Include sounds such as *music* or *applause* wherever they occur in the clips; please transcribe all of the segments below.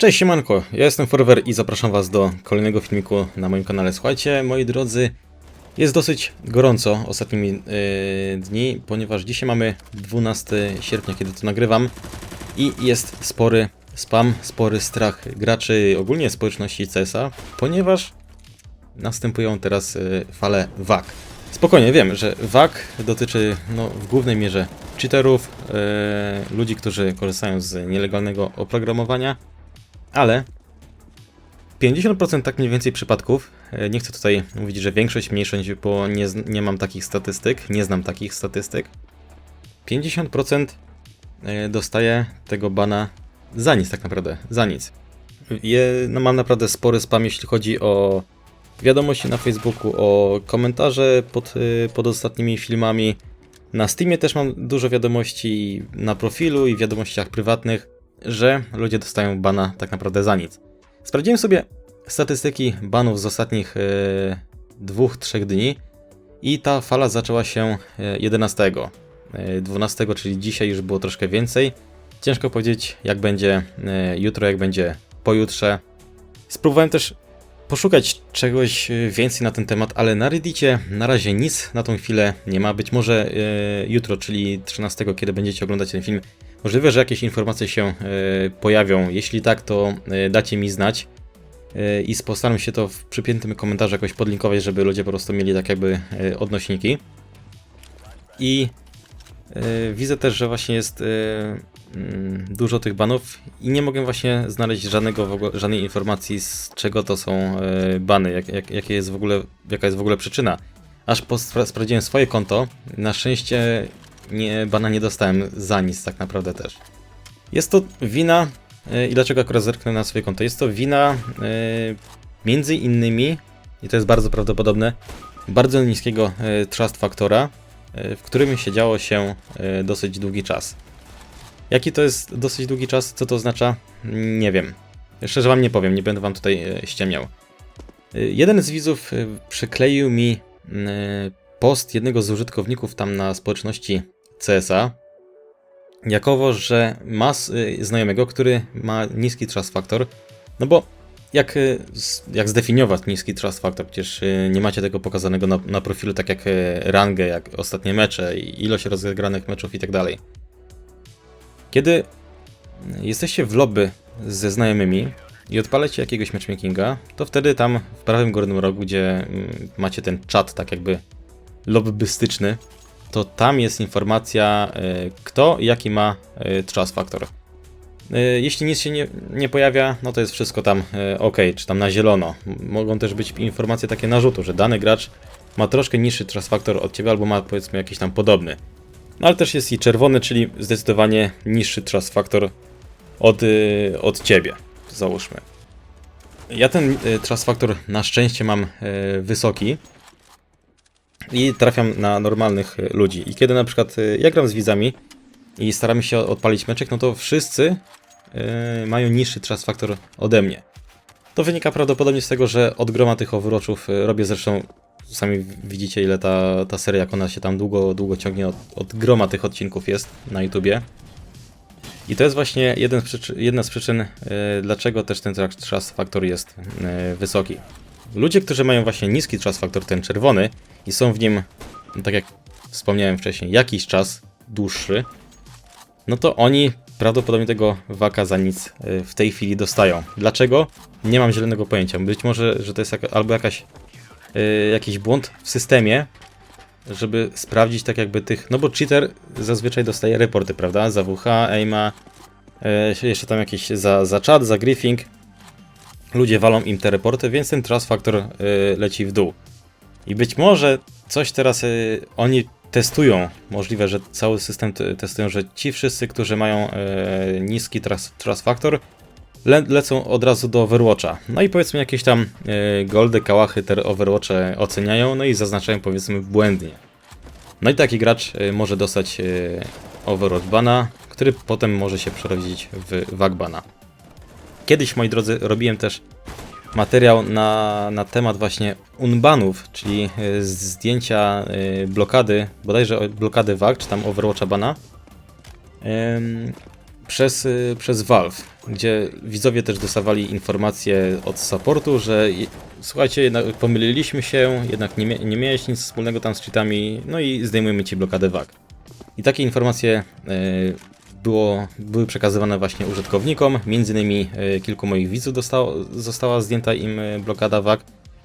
Cześć siemanko, ja jestem Forever i zapraszam was do kolejnego filmiku na moim kanale. Słuchajcie, moi drodzy, jest dosyć gorąco ostatnimi yy, dni, ponieważ dzisiaj mamy 12 sierpnia, kiedy to nagrywam i jest spory spam, spory strach graczy, ogólnie społeczności CSA, ponieważ następują teraz yy, fale WAG. Spokojnie, wiem, że WAG dotyczy no, w głównej mierze cheaterów, yy, ludzi, którzy korzystają z nielegalnego oprogramowania, ale 50% tak mniej więcej przypadków, e, nie chcę tutaj mówić, że większość, mniejszość, bo nie, nie mam takich statystyk, nie znam takich statystyk, 50% e, dostaje tego bana za nic tak naprawdę, za nic. Je, no mam naprawdę spory spam, jeśli chodzi o wiadomości na Facebooku, o komentarze pod, y, pod ostatnimi filmami. Na Steamie też mam dużo wiadomości na profilu i wiadomościach prywatnych, że ludzie dostają bana tak naprawdę za nic. Sprawdziłem sobie statystyki banów z ostatnich e, dwóch, trzech dni i ta fala zaczęła się e, 11. E, 12, czyli dzisiaj już było troszkę więcej. Ciężko powiedzieć, jak będzie e, jutro, jak będzie pojutrze. Spróbowałem też poszukać czegoś e, więcej na ten temat, ale na Reddicie na razie nic na tą chwilę nie ma. Być może e, jutro, czyli 13, kiedy będziecie oglądać ten film, możliwe, że jakieś informacje się e, pojawią. Jeśli tak, to e, dacie mi znać e, i postaram się to w przypiętym komentarzu jakoś podlinkować, żeby ludzie po prostu mieli tak jakby odnośniki. I widzę też, że właśnie jest mm, dużo tych banów i nie mogę właśnie znaleźć żadnego żadnej informacji z czego to są bany, jak, jak, jakie jest w ogóle, jaka jest w ogóle przyczyna. Aż sprawdziłem swoje konto, na szczęście nie, bana nie dostałem za nic tak naprawdę też. Jest to wina, e, i dlaczego akurat zerknę na swoje konto, jest to wina e, między innymi, i to jest bardzo prawdopodobne, bardzo niskiego e, trust w którym siedziało się dosyć długi czas. Jaki to jest dosyć długi czas? Co to oznacza? Nie wiem. Szczerze wam nie powiem, nie będę wam tutaj ściemniał. Jeden z widzów przykleił mi post jednego z użytkowników tam na społeczności CSA, jakowo, że ma y, znajomego, który ma niski trust factor, no bo jak, y, jak zdefiniować niski trust factor? Przecież y, nie macie tego pokazanego na, na profilu, tak jak rangę, jak ostatnie mecze, ilość rozegranych meczów i tak dalej. Kiedy jesteście w lobby ze znajomymi i odpalacie jakiegoś matchmakinga, to wtedy tam w prawym górnym rogu, gdzie mm, macie ten czat tak jakby lobbystyczny, to tam jest informacja, y, kto jaki ma y, trust factor. Y, Jeśli nic się nie, nie pojawia, no to jest wszystko tam ok, czy tam na zielono. Mogą też być informacje takie narzutu, że dany gracz ma troszkę niższy trust factor od ciebie, albo ma powiedzmy jakiś tam podobny. No ale też jest i czerwony, czyli zdecydowanie niższy trust factor od, od ciebie, załóżmy. Ja ten trust factor na szczęście mam wysoki, i trafiam na normalnych y, ludzi. I kiedy na przykład y, ja gram z widzami i staramy się odpalić meczek, no to wszyscy y, mają niższy trust factor ode mnie. To wynika prawdopodobnie z tego, że od groma tych overwatchów y, robię zresztą, sami widzicie ile ta, ta seria, jak ona się tam długo, długo ciągnie, od, od groma tych odcinków jest na YouTubie. I to jest właśnie jeden z jedna z przyczyn, y, dlaczego też ten trust factor jest y, wysoki. Ludzie, którzy mają właśnie niski trust factor, ten czerwony, i są w nim, no tak jak wspomniałem wcześniej, jakiś czas dłuższy, no to oni prawdopodobnie tego waka za nic y, w tej chwili dostają. Dlaczego? Nie mam zielonego pojęcia. Być może, że to jest albo jakaś, y, jakiś błąd w systemie, żeby sprawdzić tak jakby tych, no bo cheater zazwyczaj dostaje reporty, prawda? Za WH, aima, y, jeszcze tam jakieś za, za chat, za griefing. Ludzie walą im te reporty, więc ten trust factor y, leci w dół. I być może coś teraz y, oni testują. Możliwe, że cały system te- testują, że ci wszyscy, którzy mają y, niski trust, factor, le lecą od razu do Overwatcha. No i powiedzmy jakieś tam goldy, kałachy te Overwatche oceniają, no i zaznaczają powiedzmy błędnie. No i taki gracz może dostać Overwatch bana, który potem może się przerodzić w WAG bana. Kiedyś, moi drodzy, robiłem też materiał na, na temat właśnie unbanów, czyli y, zdjęcia y, blokady, bodajże blokady WAG, czy tam Overwatcha bana. Przez, y, przez Valve, gdzie widzowie też dostawali informacje od supportu, że słuchajcie, jednak pomyliliśmy się, jednak nie, nie miałeś nic wspólnego tam z cheatami, no i zdejmujemy ci blokadę WAG. I takie informacje było, były przekazywane właśnie użytkownikom, między innymi y, kilku moich widzów dostało, została zdjęta im y, blokada WAG.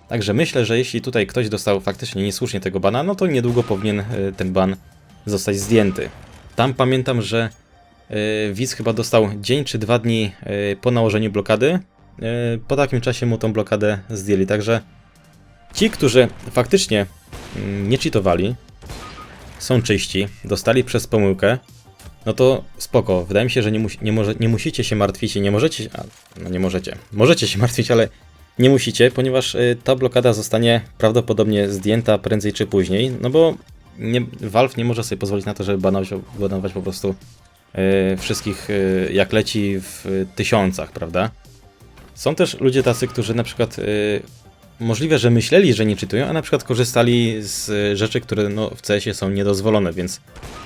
Także myślę, że jeśli tutaj ktoś dostał faktycznie niesłusznie tego bana, no to niedługo powinien y, ten ban zostać zdjęty. Tam pamiętam, że widz chyba dostał dzień czy dwa dni po nałożeniu blokady. Po takim czasie mu tą blokadę zdjęli. Także ci, którzy faktycznie mm, nie cheatowali, są czyści, dostali przez pomyłkę, no to spoko. Wydaje mi się, że nie, musi, nie, może, nie musicie się martwić i nie możecie. A, no nie możecie. Możecie się *laughs* martwić, ale nie musicie, ponieważ y, ta blokada zostanie prawdopodobnie zdjęta prędzej czy później, no bo nie, Valve nie może sobie pozwolić na to, żeby banować, banować po prostu y, wszystkich y, jak leci w y, tysiącach, prawda? Są też ludzie tacy, którzy na przykład y, możliwe, że myśleli, że nie czytują, a na przykład korzystali z y, rzeczy, które no, w CS-ie są niedozwolone, więc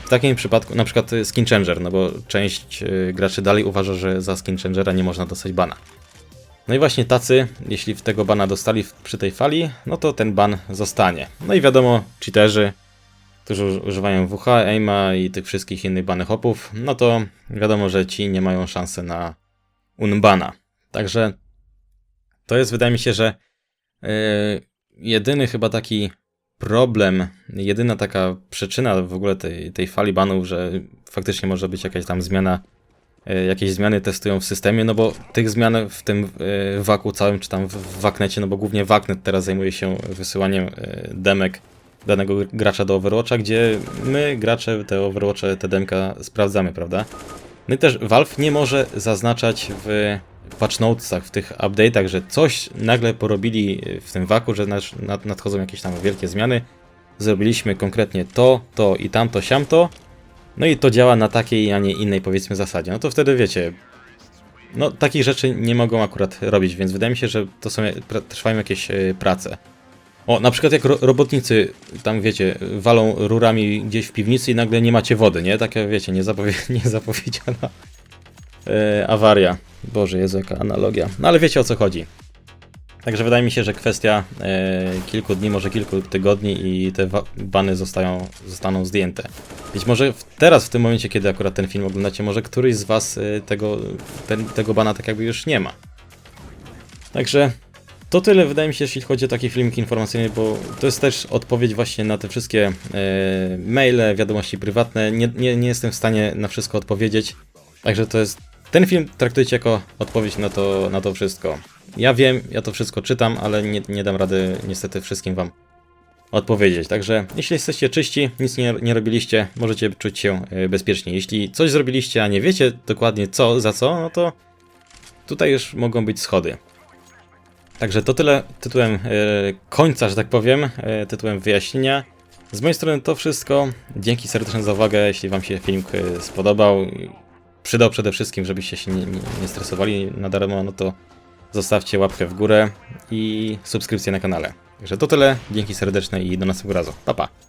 w takim przypadku, na przykład y, Skin Changer, no bo część y, graczy dalej uważa, że za Skin Changera nie można dostać bana. No i właśnie tacy, jeśli tego bana dostali przy tej fali, no to ten ban zostanie. No i wiadomo, cheaterzy, którzy uż- używają WH, aima i tych wszystkich innych bany hopów, no to wiadomo, że ci nie mają szansy na unbana. Także to jest, wydaje mi się, że jedyny chyba taki problem, jedyna taka przyczyna w ogóle tej, tej fali banów, że faktycznie może być jakaś tam zmiana, yy, jakieś zmiany testują w systemie, no bo tych zmian w tym yy, waku całym, czy tam w, waknecie, no bo głównie waknet teraz zajmuje się wysyłaniem demek danego gracza do Overwatcha, gdzie my, gracze, te Overwatche, te demka sprawdzamy, prawda? No i też Valve nie może zaznaczać w patch notesach, w tych update'ach, że coś nagle porobili w tym waku, że nadchodzą jakieś tam wielkie zmiany. Zrobiliśmy konkretnie to, to i tamto, siamto. No i to działa na takiej, a nie innej powiedzmy zasadzie. No to wtedy wiecie, no takich rzeczy nie mogą akurat robić, więc wydaje mi się, że to są, trwają jakieś e, prace. O, na przykład jak ro robotnicy tam, wiecie, walą rurami gdzieś w piwnicy i nagle nie macie wody, nie? Taka, wiecie, niezapowie *laughs* niezapowiedziana e, awaria. Boże, Jezu, jaka analogia. No ale wiecie o co chodzi. Także wydaje mi się, że kwestia e, kilku dni, może kilku tygodni i te bany zostają, zostaną zdjęte. Być może w, teraz, w tym momencie, kiedy akurat ten film oglądacie, może któryś z was e, tego, ten, tego bana tak jakby już nie ma. Także to tyle, wydaje mi się, jeśli chodzi o taki filmik informacyjny, bo to jest też odpowiedź właśnie na te wszystkie e, maile, wiadomości prywatne. Nie, nie, nie jestem w stanie na wszystko odpowiedzieć, także to jest. Ten film traktujcie jako odpowiedź na to, na to wszystko. Ja wiem, ja to wszystko czytam, ale nie, nie dam rady niestety wszystkim wam odpowiedzieć. Także jeśli jesteście czyści, nic nie, nie robiliście, możecie czuć się e, bezpiecznie. Jeśli coś zrobiliście, a nie wiecie dokładnie co, za co, no to tutaj już mogą być schody. Także to tyle tytułem e, końca, że tak powiem, e, tytułem wyjaśnienia. Z mojej strony to wszystko. Dzięki serdecznie za uwagę. Jeśli Wam się film spodobał, przydał przede wszystkim, żebyście się nie, nie, nie stresowali na darmo, no to zostawcie łapkę w górę i subskrypcję na kanale. Także to tyle. Dzięki serdeczne i do następnego razu. Pa pa!